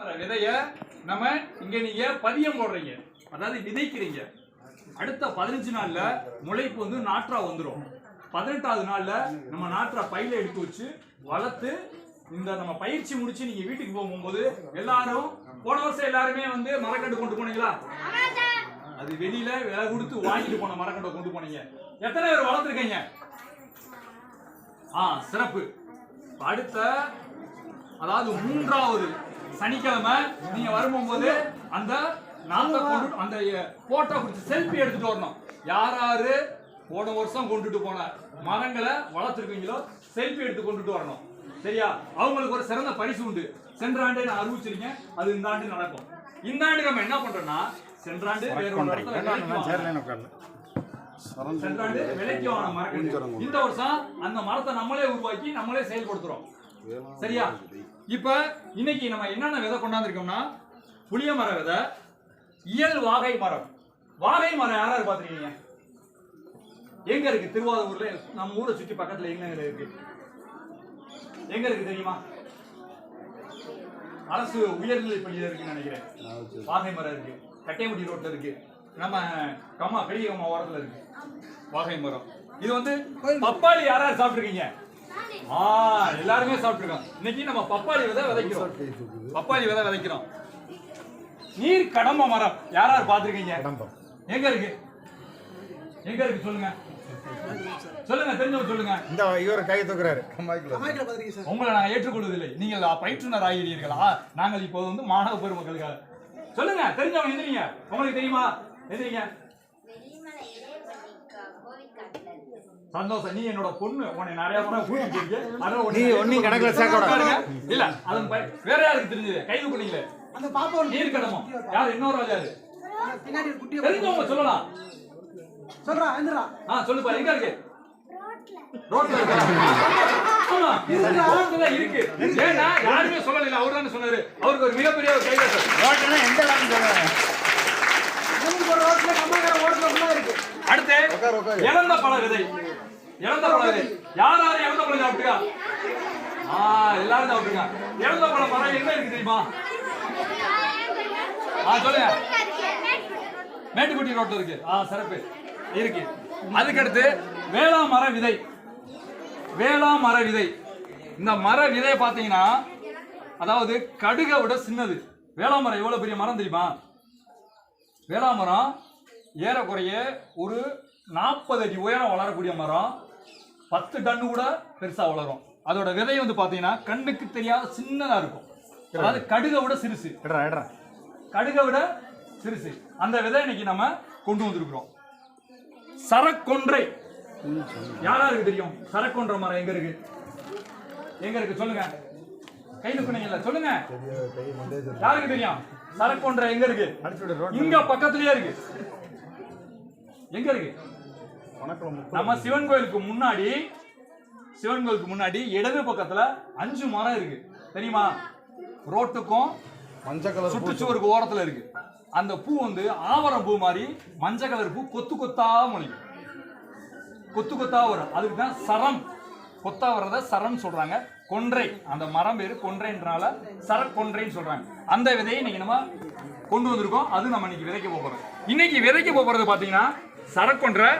விதைய நம்ம இங்க நீங்க பதியம் போடுறீங்க. அதாவது விதைக்கிறீங்க. அடுத்த பதினஞ்சு நாள்ல முளைப்பு வந்து நாற்றா வந்துரும். பதினெட்டாவது நாள்ல நம்ம நாற்றா பையில எடுத்து வச்சு வளர்த்து இந்த நம்ம பயிற்சி முடிச்சு நீங்க வீட்டுக்கு போகும்போது எல்லாரும் போன வருஷம் எல்லாருமே வந்து மரக்கட்டு கொண்டு போனீங்களா? அது வெளியில விலை கொடுத்து வாங்கிட்டு போன மரக்கட்டை கொண்டு போனீங்க. எத்தனை பேர் வளர்த்துருக்கீங்க? ஆ சிறப்பு. அடுத்த அதாவது மூன்றாவது சனிக்கிழமை நீங்க வரும்போது அந்த நாத்தை கொண்டு அந்த போட்டோ குறிச்சு செல்ஃபி எடுத்துட்டு வரணும். யார் யாரு போன வருஷம் கொண்டுட்டு போன மரங்களை வளர்த்துருக்கீங்களோ செல்ஃபி எடுத்து கொண்டுட்டு வரணும். சரியா? அவங்களுக்கு ஒரு சிறந்த பரிசு உண்டு. சென்ற ஆண்டே நான் அறிவிச்சிருக்கேன் அது இந்த ஆண்டு நடக்கும். இந்த ஆண்டு நம்ம என்ன பண்றோம்னா சென்ற ஆண்டு வேற ஒரு இடத்துல விலைக்கு வாங்கினோம். சென்ற ஆண்டு விலைக்கு வாங்கின மரக்கன்று இந்த வருஷம் அந்த மரத்தை நம்மளே உருவாக்கி நம்மளே செயல்படுத்துறோம். சரியா? இப்ப இன்னைக்கு நம்ம என்னென்ன விதை கொண்டாந்துருக்கோம்னா புளிய மர விதை இயல் வாகை மரம். வாகை மரம் யாராரு பாத்திருக்கீங்க எங்க இருக்கு? திருவாரூர்ல நம்ம ஊரை சுத்தி பக்கத்துல எங்க இருக்கு? எங்க இருக்கு தெரியுமா? அரசு உயர்நிலை பள்ளியில இருக்குன்னு நினைக்கிறேன். வாகை மரம் இருக்கு. கட்டையமுடி ரோட்ல இருக்கு. நம்ம கம்மா பெரிய கம்மா ஓரத்துல இருக்கு. வாகை மரம். இது வந்து பப்பாளி யாராரு சாப்பிட்டுருக்கீங்க? ஆ எல்லாருமே சாப்பிட்டுருக்கோம் இன்னைக்கு நம்ம பப்பாளி விதை விதைக்கிறோம். பப்பாளி விதை விதைக்கிறோம். நீர் கடம்ப மரம். யார் யார் பார்த்திருக்கீங்க? எங்க இருக்கு? எங்க இருக்கு சொல்லுங்க. சொல்லுங்க தெரிஞ்சவங்க சொல்லுங்க. இந்த இவர் கை தூக்குறாரு. உங்களை நாங்கள் ஏற்றுக்கொள்வதில்லை. நீங்கள் பயிற்றுனர் ஆகிறீர்களா? நாங்கள் இப்போ வந்து மாணவ பெருமக்களுக்காக. சொல்லுங்க தெரிஞ்சவங்க எந்திரிங்க உங்களுக்கு தெரியுமா? எந்திரிங்க சந்தோஷம். நீ என்னோட பொண்ணு. உன்னை நிறைய முறை. அதனால உன்னை நீ கணக்குல சேர்க்க. உட்காருங்க. இல்ல அதன் வேற யாருக்கு தெரிஞ்சது? கைது பண்ணீங்களே அந்த பாப்பா நீர் கடமம் யார்? இன்னொரு பின்னாடி ஒரு குட்டியை தெரிஞ்சவங்க சொல்லலாம். சொல்றா எந்திரா ஆ சொல்லுப்பா எங்க இருக்கு? ரோட்ல இருக்கா? ரோட்ல இருக்கு. ஏன்னா யாருமே சொல்லல அவர் தானே சொன்னாரு. அவருக்கு ஒரு மிகப்பெரிய ஒரு கைதட்டல் ரோட்டுனா எந்த ரோட்ல கம்மாக்கார ஃபுல்லா இருக்கு. அடுத்து. இழந்த பழ விதை இழந்த பழகு யார் யார் இழந்த பழம் சாப்பிட்டுக்கா? ஆ எல்லாரும் சாப்பிட்டுங்க இழந்த பழம் மரம் என்ன இருக்கு தெரியுமா? ஆ சொல்லுங்க. மேட்டுக்குட்டி ரோட்டில் இருக்கு. ஆ சிறப்பு. இருக்கு. அதுக்கடுத்து வேளா மர விதை. வேளா மர விதை. இந்த மர விதை பார்த்தீங்கன்னா அதாவது கடுகை விட சின்னது. வேளா மரம் பெரிய மரம் தெரியுமா? வேளா மரம் ஏறக்குறைய ஒரு நாற்பது அடி உயரம் வளரக்கூடிய மரம். பத்து டன்னு கூட பெருசா வளரும். அதோட விதை வந்து பாத்தீங்கன்னா கண்ணுக்கு தெரியாத சின்னதா இருக்கும். அதாவது கடுகை விட சிறுசு. கடுகை விட சிறுசு. அந்த விதை இன்னைக்கு நம்ம கொண்டு வந்திருக்கிறோம். சரக்கொன்றை. யாராருக்கு தெரியும்? சரக்கொன்றை மரம் எங்க இருக்கு? எங்க இருக்கு? சொல்லுங்க. கை தூக்குனீங்கல்ல சொல்லுங்க. யாருக்கு தெரியும்? சரக்கொன்றை எங்க இருக்கு? இங்க பக்கத்துலயே இருக்கு. எங்க இருக்கு? நம்ம சிவன் கோயிலுக்கு முன்னாடி சிவன் கோயிலுக்கு முன்னாடி இடது பக்கத்துல அஞ்சு மரம் இருக்கு. தெரியுமா? ரோட்டுக்கும் மஞ்சள் கலர் சுற்றுச்சுவருக்கு ஓரத்துல இருக்கு. அந்த பூ வந்து ஆவரம் பூ மாதிரி மஞ்சள் கலர் பூ கொத்து கொத்தா முளைக்கும். கொத்து கொத்தா வரும். அதுக்கு தான் சரம். கொத்தா வர்றத சரம் சொல்றாங்க. கொன்றை. அந்த மரம் பேரு கொன்றைன்றனால சரக்கொன்றைன்னு சொல்றாங்க. அந்த விதையை இன்னைக்கு நம்ம கொண்டு வந்திருக்கோம். அது நம்ம இன்னைக்கு விதைக்க போறோம். இன்னைக்கு விதைக்க போறது பாத்தீங்கன்னா சரக்கொன்றை